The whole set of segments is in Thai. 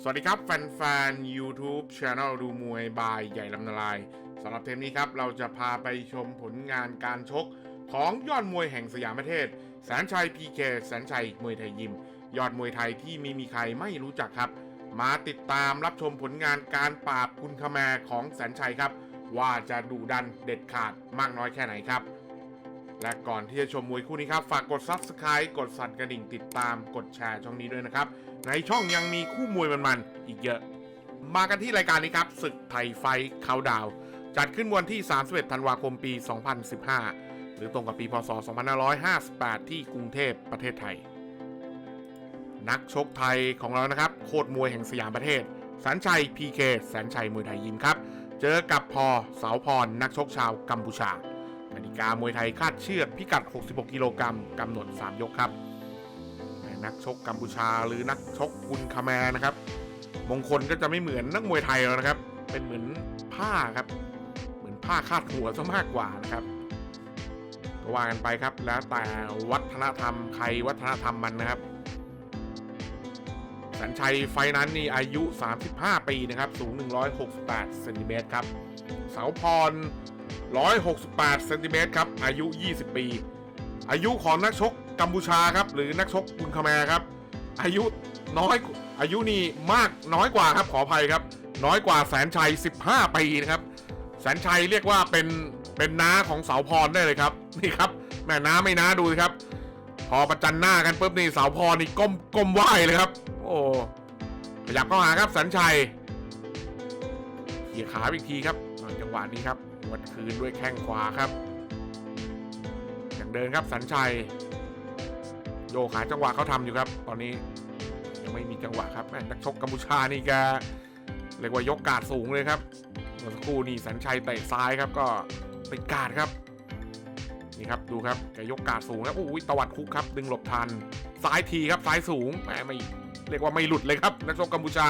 สวัสดีครับ แฟนๆ YouTube Channel ดูมวยบายใหญ่ลำนาลายสำหรับเทปนี้ครับ เราจะพาไปชมผลงานการชกของยอดมวยแห่งสยามประเทศ แสนชัย PK แสนชัยมวยไทยยิม ยอดมวยไทยที่ไม่มีใครไม่รู้จักครับ มาติดตามรับชมผลงานการปราบคุณขแมของแสนชัยครับ ว่าจะดุดันเด็ดขาดมากน้อยแค่ไหนครับ และก่อนที่จะชมมวยคู่นี้ครับ ฝากกด Subscribe กดสั่นกระดิ่งติดตามกดแชร์ช่องนี้ด้วยนะครับ ในช่องยังมีคู่มวยมันๆ อีกเยอะ มากันที่รายการนี้ครับศึกไทยไฟเขาดาว จัดขึ้นวันที่ 31 ธันวาคมปี 2015 หรือตรงกับปีพศ 2558 ที่กรุงเทพประเทศไทย นักชกไทยของเรานะครับ โคตรมวยแห่งสยามประเทศแสนชัย PK แสนชัยมวยไทยยิมครับ เจอกับพอเสาพรนักชกชาวกัมพูชา กติกามวยไทยคาดเชือกพิกัด 66 กิโลกรัมกำหนด 3 ยกครับ นักชกกัมพูชาหรือนักชกกุนคาแมนะครับ มงคลก็จะไม่เหมือนนักมวยไทยแล้วนะครับ เป็นเหมือนผ้าครับ เหมือนผ้าคาดหัวซะมากกว่านะครับก็ว่ากันไปครับ แล้วแต่วัฒนธรรมใครวัฒนธรรมมันนะครับ สัญชัยไฟนั้นนี่อายุ 35 ปีนะครับ สูง 168เซนติเมตรครับ เสาพร 168เซนติเมตรครับ อายุ 20 ปี อายุของนักชกกัมพูชาครับ หรือนักชกกุนคาแมครับ อายุน้อยอายุนี่มากน้อยกว่าครับขออภัยครับ น้อยกว่าแสนชัย 15 ปีนะครับ แสนชัยเรียกว่าเป็นเป็นน้าของเสาพรได้เลยครับ นี่ครับแม่น้าไม่น้าดูสิครับ พอประจันหน้ากันปุ๊บนี่เสาพรนี่ก้มก้มไหวเลยครับ โอ้ขยับเข้าหาครับแสนชัย เขี่ยขาอีกทีครับจังหวะนี้ครับวัดคืนด้วยแข้งขวาครับอย่างเดินครับสันชัยโยกหาจังหวะเขาทำอยู่ครับ ตอนนี้ยังไม่มีจังหวะครับแม่นักชกกัมพูชานี่แกเรียกว่ายกกาดสูงเลยครับเมื่อสักครู่นี่สันชัยเตะซ้ายครับก็เป็นกาดครับนี่ครับดูครับแกยกกาดสูงครับอุ้ยตวัดคุกครับ ดึงหลบทันซ้ายทีครับซ้ายสูงแหมไม่เรียกว่าไม่หลุดเลยครับ นักชกกัมพูชา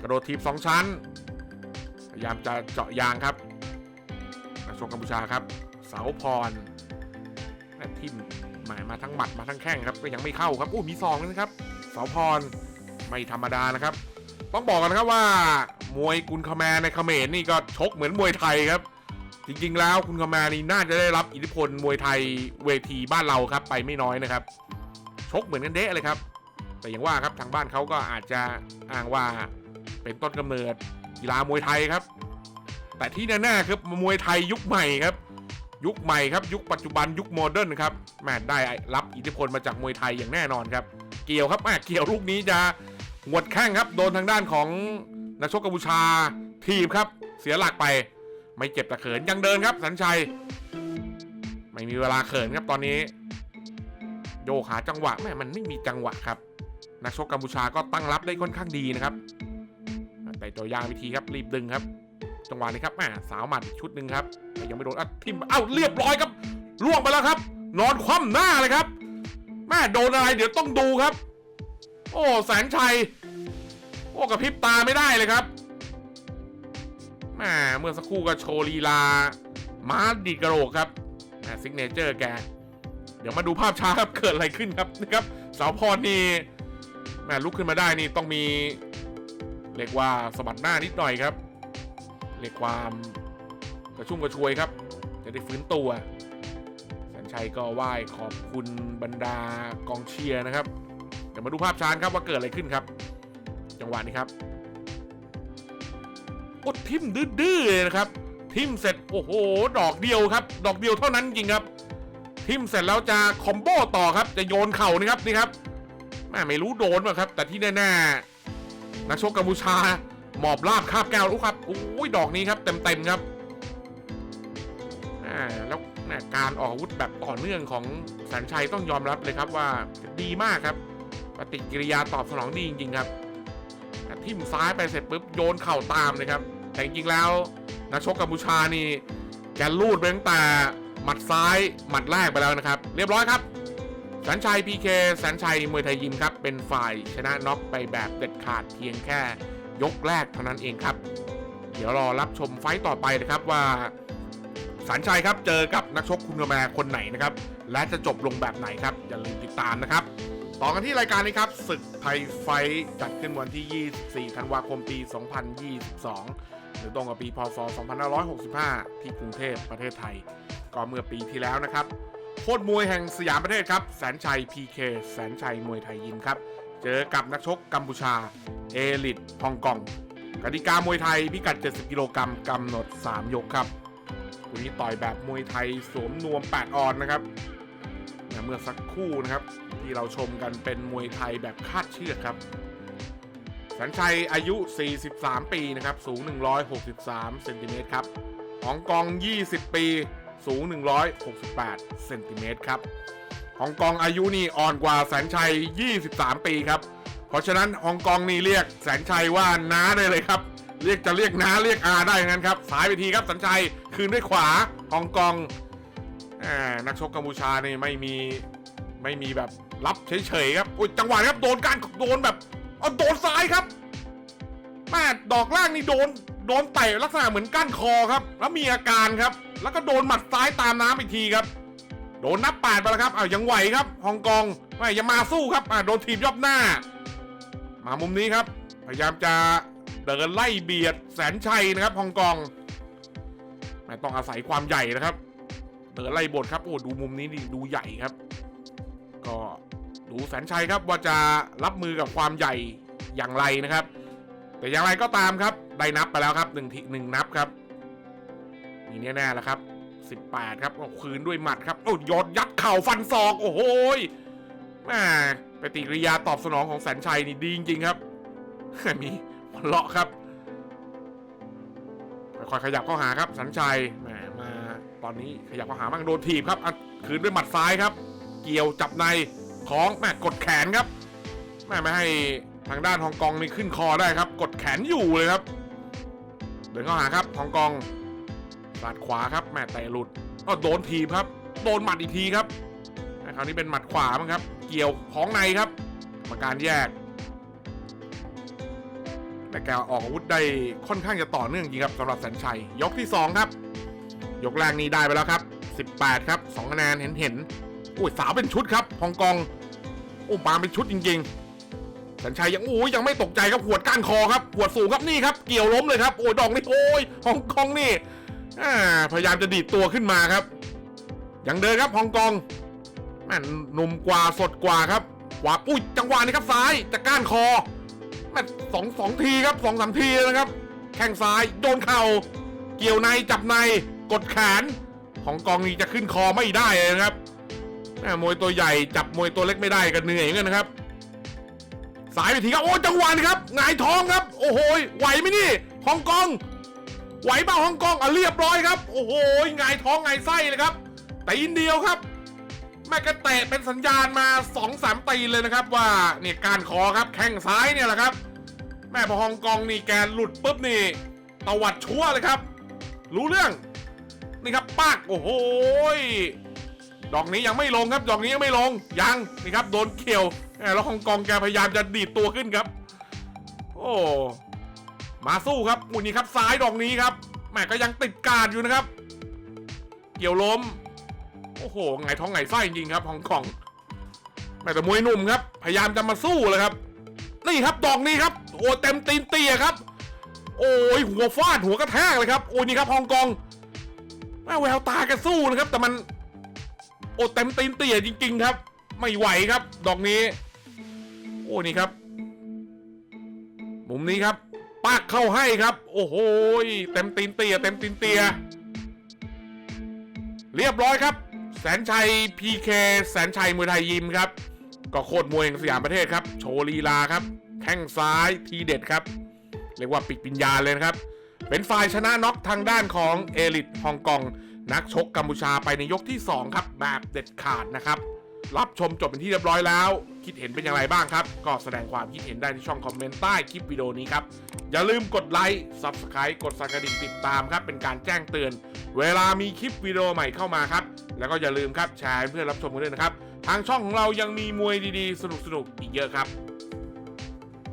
กระโดดทีบสองชั้น ยายามจะเจาะยางครับนักชกกัมพูชาครับ เสาพรและทิมหมายมาทั้งหมัดมาทั้งแข้งครับก็ยังไม่เข้าครับอู้มีซองนะครับเสาพรไม่ธรรมดานะครับ ต้องบอกกันนะครับว่ามวยกุนคแมในเขมรนี่ก็ชกเหมือนมวยไทยครับ จริง ๆ แล้วคุณคแมรนี่น่าจะได้รับอิทธิพลมวยไทยเวทีบ้านเราครับ ไปไม่น้อยนะครับ ชกเหมือนกันเดะเลยครับ แต่อย่างว่าครับทางบ้านเขาก็อาจจะอ้างว่าเป็นต้นกำเนิด กีฬามวยไทยครับ แต่ที่แน่ๆครับมวยไทยยุคใหม่ครับ ยุคใหม่ครับยุคปัจจุบันยุคโมเดิร์นครับแม่ได้รับอิทธิพลมาจากมวยไทยอย่างแน่นอนครับ เกี่ยวครับแม่เกี่ยวลูกนี้จะหวดแข้งครับ โดนทางด้านของนักชกกัมพูชาทีบครับ เสียหลักไปไม่เจ็บแต่เขินยังเดินครับ สัญชัย ไม่มีเวลาเขินครับตอนนี้ โยกหาจังหวะแม่มันไม่มีจังหวะครับ นักชกกัมพูชาก็ตั้งรับได้ค่อนข้างดีนะครับ แต่ตัวยางวิธีครับรีบดึงครับ จังหวะนี้ครับแหมสาวหมัดชุดหนึ่งครับแต่ยังไม่โดนอะทิมเอ้าเรียบร้อยครับล่วงไปแล้วครับ นอนคว่ำหน้าเลยครับแม่โดนอะไรเดี๋ยวต้องดูครับ โอ้แสนชัย โอ้กระพริบตาไม่ได้เลยครับแม่เมื่อสักครู่ก็โชว์ลีลามาดีดกระโหลกครับแม่ซิกเนเจอร์แก เดี๋ยวมาดูภาพช้าครับเกิดอะไรขึ้นครับนะครับสาวพรนี่แม่ลุกขึ้นมาได้นี่ต้องมี เรียกว่าสะบัดหน้านิดหน่อยครับ เรียกความกระชุ่มกระชวยครับ จะได้ฟื้นตัวแสนชัยก็ไหว้ขอบคุณบรรดากองเชียร์นะครับ เดี๋ยวมาดูภาพช้าครับว่าเกิดอะไรขึ้นครับ จังหวะนี้ครับโอ้ทิมดื้อๆเลยนะครับ ทิมเสร็จโอ้โห ดอกเดียวครับ ดอกเดียวเท่านั้นจริงครับ ทิมเสร็จแล้วจะคอมโบต่อครับ จะโยนเข่านะครับนี่ครับแม่ไม่รู้โดนป่ะครับ แต่ที่แน่ๆ นักชกกัมพูชา หมอบราบคาบแก้วรู้ครับโอ้ยดอกนี้ครับ เต็มๆครับอ่าแล้วการออกอาวุธแบบต่อเนื่องของแสนชัยต้องยอมรับเลยครับว่าดีมากครับ ปฏิกิริยาตอบสนองดีจริงๆครับทิ่มซ้ายไปเสร็จปุ๊บโยนเข่าตามเลยครับแต่จริงๆแล้ว นักชกกัมพูชานี่แกลูดไปตั้งแต่หมัดซ้ายหมัดแรกไปแล้วนะครับ เรียบร้อยครับ สันชัยพีเคแสนชัยมวยไทยยิมครับ เป็นฝ่ายชนะน็อกไปแบบเด็ดขาดเพียงแค่ยกแรกเท่านั้นเองครับ เดี๋ยวรอรับชมไฟต์ต่อไปนะครับว่าสันชัยครับเจอกับนักชกคุณกระแมคนไหนนะครับ และจะจบลงแบบไหนครับ อย่าลืมติดตามนะครับ ต่อกันที่รายการนี้ครับศึกไทยไฟท์จัดขึ้นวันที่ 24 ธันวาคมปี 2022 หรือตรงกับปีพศ 2565 ที่กรุงเทพประเทศไทย ก็เมื่อปีที่แล้วนะครับ ตรมวยแห่งสยามประเทศครับ แสนชัย PK แสนชัยมวยไทยยิมครับ เจอกับนักชกกัมพูชา เอลิทฮ่องกงกติกามวยไทยพิกัด 70 กิโลกรัมกำหนด 3 ยกครับวันนี้ต่อยแบบมวยไทยสวมนวม 8 ออนนะครับเมื่อสักครู่นะครับ ที่เราชมกันเป็นมวยไทยแบบคาดเชือกครับแสนชัยอายุ 43 ปีนะครับ สูง 163เซนติเมตรครับฮ่องกง20 ปี สูง 168 เซนติเมตรครับฮองกองอายุนี่อ่อนกว่าแสนชัย 23 ปีครับ เพราะฉะนั้นฮองกองนี่เรียกแสนชัยว่าน้าได้เลยครับ เรียกจะเรียกน้าเรียกอาได้งั้นครับ สายไปทีครับแสนชัยคืนด้วยขวาฮองกอ่านักชกกัมพูชานี่ไม่มีไม่มีแบบรับเฉยๆครับอุ้ยจังหวะครับโดนการโดนแบบเอาโดนซ้ายครับ แม่ดอกล่างนี่โดนโดนเตะลักษณะเหมือนก้านคอครับ แล้วมีอาการครับ แล้วก็โดนหมัดซ้ายตามน้ำอีกทีครับ โดนนับแปดไปแล้วครับอ้าวยังไหวครับฮองกงไม่ยังมาสู้ครับอ่าโดนทีมยอบหน้า มามุมนี้ครับ พยายามจะเดินไล่เบียดแสนชัยนะครับฮองกงไม่ต้องอาศัยความใหญ่นะครับเดินไล่บทครับโอ้ดูมุมนี้ดิดูใหญ่ครับ ก็ดูแสนชัยครับว่าจะรับมือกับความใหญ่อย่างไรนะครับ แต่อย่างไรก็ตามครับ ได้นับไปแล้วครับหนึ่งทีหนึ่งนับครับนี่แน่ๆแล้วครับ 18 ครับเอาคืนด้วยหมัดครับ โอ้ยอดยัดเข่าฟันศอกโอ้โหยแม่ปฏิกิริยาตอบสนองของแสนชัยนี่ดีจริงๆครับมีหัวเลาะครับค่อยๆขยับเข้าหาครับแสนชัยแหมมาตอนนี้ขยับเข้าหาบ้างโดนถีบครับคืนด้วยหมัดซ้ายครับ เกี่ยวจับในของแม่กดแขนครับแม่ไม่ให้ ทางด้านฮองกองนี่ขึ้นคอได้ครับ กดแขนอยู่เลยครับ เดินเข้าหาครับฮองกองสาดขวาครับแม่เตะหลุดก็โดนทีครับ โดนหมัดอีกทีครับคราวนี้เป็นหมัดขวามั้งครับ เกี่ยวของในครับกรรมการแยก แต่แกออกอาวุธได้ค่อนข้างจะต่อเนื่องจริงครับสำหรับแสนชัย ยกที่ 2 ครับ ยกแรกนี้ได้ไปแล้วครับ 18 ครับ2คะแนนเห็นเห็นอุ้ยสาวเป็นชุดครับฮองกองโอ้มาเป็นชุดจริง ๆ แสนชัยยังโอ้ยยังไม่ตกใจครับหัวดก้านคอครับหัวดสูงครับนี่ครับเกี่ยวล้มเลยครับโอ้ยดอกนี่โอ้ยฮ่องกงนี่อ่าพยายามจะดีดตัวขึ้นมาครับยังเดินครับฮ่องกงแม่นหนุ่มกว่าสดกว่าครับขวาอุ้ยจังหวะนี้ครับซ้ายจะกก้านคอแม่นสองสองทีครับสองสามทีแล้วนะครับ แข้งซ้ายโดนเข่า เกี่ยวในจับในกดแขนฮ่องกองนี่จะขึ้นคอไม่ได้เลยนะครับแม่มวยตัวใหญ่จับมวยตัวเล็กไม่ได้กันเหนื่อยเหมือนกันนะครับ สายไปทีครับโอ้จังหวะครับหงายท้องครับ โอ้โหไหวไหมนี่ฮ่องกงไหวเปล่าฮ่องกงอะเรียบร้อยครับ โอ้โหหงายท้องหงายไส้เลยครับตีนเดียวครับแม่กระเตะเป็นสัญญาณมา2อสามตีเลยนะครับ ว่าเนี่ยการคอครับแข้งซ้ายเนี่ยแหละครับ แม่พอฮ่องกงนี่แกหลุดปุ๊บนี่ตวัดชั่วเลยครับ รู้เรื่องนี่ครับปากโอ้โห ดอกนี้ยังไม่ลงครับ ดอกนี้ยังไม่ลง ยังนี่ครับโดนเขียวแหมแล้วฮ่องกองแกพยายามจะดีดตัวขึ้นครับ โอ้มาสู้ครับมุนนี้ครับซ้ายดอกนี้ครับแหม่ก็ยังติดการดอยู่นะครับ เกี่ยวล้ม โอ้โหไงท้องไงไส้จริงครับฮ่องกงแหม่แต่มวยหนุ่มครับ พยายามจะมาสู้เลยครับ นี่ครับดอกนี้ครับ โอ้เต็มตีนเตียครับ โอ้ยหัวฟาดหัวกระแทกเลยครับโอ้ยนี่ครับฮองกงแม่แววตาแกสู้นะครับ แต่มัน อ้เต็มตีนเตี่ยจริง ๆ ครับ ไม่ไหวครับ ดอกนี้ โอ้นี่ครับมุมนี้ครับปากเข้าให้ครับ โอ้โหเต็มตีนเตี่ยเต็มตีนเตี่ยเรียบร้อยครับ แสนชัย PK แสนชัยมวยไทยยิมครับ ก็โคตรมวยแห่งสยามประเทศครับ โชว์ลีลาครับ แข้งซ้ายทีเด็ดครับ เรียกว่าปิดปิญญาเลยนะครับ เป็นฝ่ายชนะน็อกทางด้านของเอลิทฮ่องกง นักชกกัมพูชาไปในยกที่ 2 ครับ แบบเด็ดขาดนะครับ รับชมจบเป็นที่เรียบร้อยแล้ว คิดเห็นเป็นอย่างไรบ้างครับ ก็แสดงความคิดเห็นได้ที่ช่องคอมเมนต์ใต้คลิปวิดีโอนี้ครับ อย่าลืมกดไลค์ Subscribe กดสั่นกระดิ่งติดตามครับเป็นการแจ้งเตือน เวลามีคลิปวิดีโอใหม่เข้ามาครับแล้วก็อย่าลืมครับแชร์ให้เพื่อนรับชมกันด้วยนะครับทางช่องของเรายังมีมวยดีๆ สนุกๆอีกเยอะครับ